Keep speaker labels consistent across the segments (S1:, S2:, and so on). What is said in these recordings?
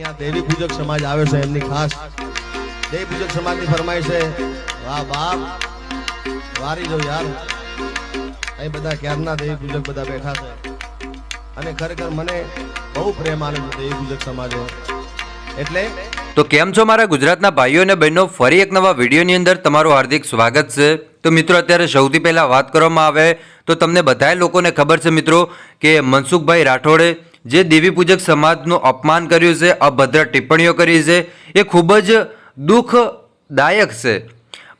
S1: અહીંયા દેવી પૂજક સમાજ આવે છે એમની ખાસ. દેવી પૂજક સમાજની ફરમાઈશ છે, વાહ બાપ, વારી જો યાર. અહીં બધા ક્યારના દેવી પૂજક બધા બેઠા છે. અને ખરેખર મને બહુ પ્રેમ આવે છે દેવી પૂજક સમાજો એટલે
S2: તો કેમ છો મારા ગુજરાતના ભાઈઓ અને બહેનો? ફરી એક નવા વિડીયોની અંદર તમારું હાર્દિક સ્વાગત છે. તો મિત્રો, અત્યારે સૌથી પહેલાં વાત કરવામાં આવે તો તમને બધાય લોકોને ખબર છે મિત્રો, કે મનસુખભાઈ રાઠોડે જે દેવી પૂજક સમાજનું અપમાન કર્યું છે, અભદ્ર ટિપ્પણીઓ કરી છે, એ ખૂબ જ દુઃખદાયક છે.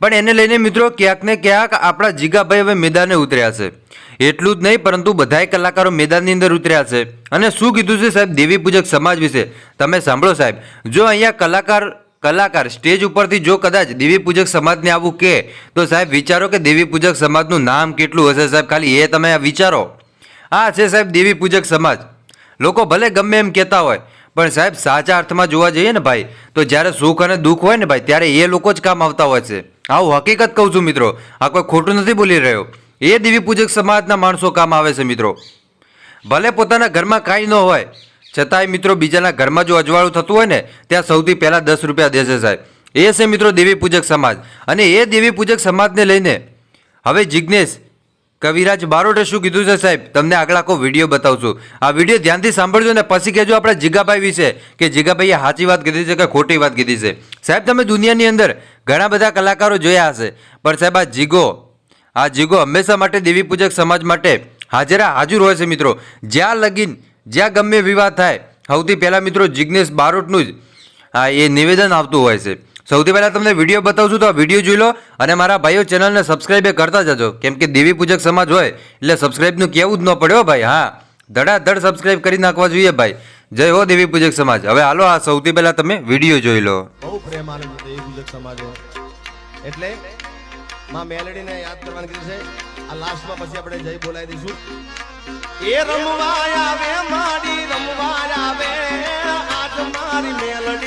S2: પણ એને લઈને મિત્રો ક્યાંક ને ક્યાંક આપણા જીગાભાઈ હવે મેદાને ઉતર્યા છે. એટલું જ નહીં, પરંતુ બધાય કલાકારો મેદાનની અંદર ઉતર્યા છે. અને શું કીધું છે સાહેબ દેવી પૂજક સમાજ વિશે? તમે સાંભળો સાહેબ. જો અહીંયા કલાકાર કલાકાર સ્ટેજ ઉપરથી જો કદાચ દેવી પૂજક સમાજને આવું કહે, તો સાહેબ વિચારો કે દેવી પૂજક સમાજનું નામ કેટલું હશે સાહેબ? ખાલી એ તમે વિચારો. આ છે સાહેબ દેવી પૂજક સમાજ. લોકો ભલે ગમે એમ કહેતા હોય, પણ સાહેબ સાચા અર્થમાં જોવા જઈએ ને ભાઈ, તો જ્યારે સુખ અને દુઃખ હોય ને ભાઈ, ત્યારે એ લોકો જ કામ આવતા હોય છે. આવું હકીકત કહું છું મિત્રો. આ કોઈ ખોટું નથી બોલી રહ્યો. એ દેવી પૂજક સમાજના માણસો કામ આવે છે મિત્રો. ભલે પોતાના ઘરમાં કાંઈ ન હોય, છતાંય મિત્રો બીજાના ઘરમાં જો અજવાળું થતું હોય ને, ત્યાં સૌથી પહેલાં દસ રૂપિયા દેશે સાહેબ. એ છે મિત્રો દેવી પૂજક સમાજ. અને એ દેવી પૂજક સમાજને લઈને, હવે જિજ્ઞેશ કવિરાજ બારોટે શું કીધું છે સાહેબ? તમને આગળ આખો વીડિયો બતાવું છું આ વીડિયો ધ્યાનથી સાંભળજો ને પછી કહેજો આપણે જીગાભાઈ વિશે કે જીગાભાઈએ સાચી વાત કીધી છે કે ખોટી વાત કીધી છે. સાહેબ, તમે દુનિયાની અંદર ઘણા બધા કલાકારો જોયા હશે. પણ સાહેબ, આ જીગો આ જીગો હંમેશા માટે દેવી પૂજક સમાજ માટે હાજરા હાજર હોય છે મિત્રો. જ્યાં લગીન, જ્યાં ગમે વિવાદ થાય, સૌથી પહેલાં મિત્રો જિજ્ઞેશ બારોટનું જ હા એ નિવેદન આવતું હોય છે. સૌથી પહેલાં તમને વીડિયો બતાવું છું તો આ વીડિયો જોઈ લો અને મારા ભાઈઓ ચેનલને સબસ્ક્રાઈબ કરતા જજો. કેમ કે દેવી પૂજક સમાજ હોય, એટલે સબસ્ક્રાઈબનું કહેવું જ ન પડ્યો ભાઈ. હા, ધડાધડ સબસ્ક્રાઈબ કરી નાખવા જોઈએ ભાઈ. જય હો દેવી પૂજક સમાજ. હવે હાલો, આ સૌથી પહેલાં તમે વીડિયો જોઈ લો.
S1: બહુ પ્રેમ આનંદ દેવી પૂજક સમાજ એટલે માં મેલડીને યાદ કરવાનું કીધું છે, આ લાસ્ટમાં પછી આપણે જય બોલાવી દઈશું. એ રમવા આવે, મારી રમવા આવે, આજ મારી મેલડી